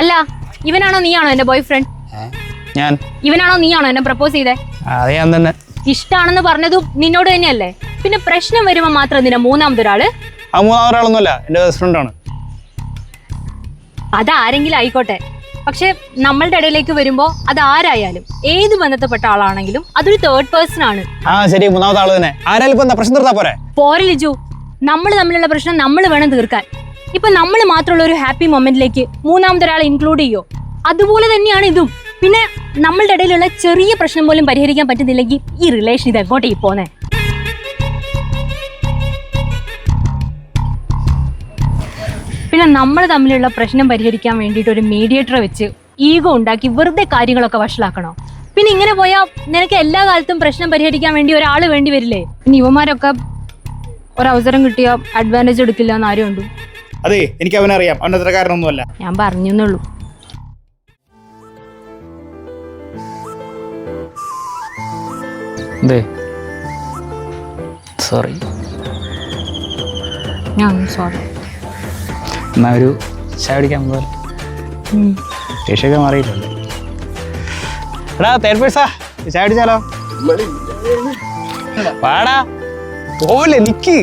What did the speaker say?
അല്ല ഇവനാണോ നീയാണോ എന്റെ ബോയ് ഫ്രണ്ട് ഞാൻ. ഇവനാണോ നീയാണോ എന്നെ പ്രപ്പോസ് ചെയ്തേ? അത് ഞാൻ തന്നെ. ഇഷ്ടാണെന്ന് പറഞ്ഞതും നിന്നോട് തന്നെയല്ലേ? പിന്നെ പ്രശ്നം വരുമ്പോ മാത്രം നിന്നെ മൂന്നാമതൊരാൾ? ആ മൂന്നാം ഒരാളൊന്നുമല്ല എന്റെ ബെസ്റ്റ് ഫ്രണ്ടാണ് അതാരെങ്കിലും ആയിക്കോട്ടെ. പക്ഷെ നമ്മളുടെ ഇടയിലേക്ക് വരുമ്പോ അത് ആരായാലും ഏത് ബന്ധപ്പെട്ട ആളാണെങ്കിലും അതൊരു തേർഡ് പേഴ്സൺ ആണ്. ആ ശരി മൂന്നാമത്തെ ആൾ തന്നെ. ആരായാലും ഇപ്പൊ എന്താ പ്രശ്നം തീർത്താ പോരെ? പോരെ ലിജു. നമ്മൾ തമ്മിലുള്ള പ്രശ്നം നമ്മൾ വേണം തീർക്കാൻ. ഇപ്പൊ നമ്മൾ മാത്രമുള്ള ഒരു ഹാപ്പി മൊമെന്റിലേക്ക് മൂന്നാമതൊരാളെ ഇൻക്ലൂഡ് ചെയ്യോ? അതുപോലെ തന്നെയാണ് ഇതും. പിന്നെ നമ്മളുടെ ഇടയിലുള്ള ചെറിയ പ്രശ്നം പോലും പരിഹരിക്കാൻ പറ്റുന്നില്ലെങ്കിൽ ഈ റിലേഷൻ ഇത് എങ്ങോട്ടേക്ക് പോന്നെ? പിന്നെ നമ്മൾ തമ്മിലുള്ള പ്രശ്നം പരിഹരിക്കാൻ വേണ്ടിയിട്ട് ഒരു മീഡിയേറ്ററെ വെച്ച് ഈഗോ ഉണ്ടാക്കി വെറുതെ കാര്യങ്ങളൊക്കെ വഷളാക്കണോ? പിന്നെ ഇങ്ങനെ പോയാൽ നിനക്ക് എല്ലാ കാലത്തും പ്രശ്നം പരിഹരിക്കാൻ വേണ്ടി ഒരാൾ വേണ്ടി വരില്ലേ? പിന്നെ യുവമാരൊക്കെ ഒരവസരം കിട്ടിയാൽ അഡ്വാന്റേജ് എടുക്കില്ല എന്ന് ആരും ഉണ്ട്? അതെ എനിക്ക് അവനറിയാം. അവൻ അത്ര കാരണമൊന്നുമല്ല. ഞാൻ പറഞ്ഞെന്നുള്ളൂ. സോറി ഞാൻ സോറി എന്നാ ഒരു ചായ കുടിക്കാൻ പോലെ ദേഷ്യമൊക്കെ മാറിയിട്ടുണ്ട്. എടാ തേർഡ് പേഴ്സാ ചായ അടിച്ചാലോ പാടാ പോലെ നിക്ക്.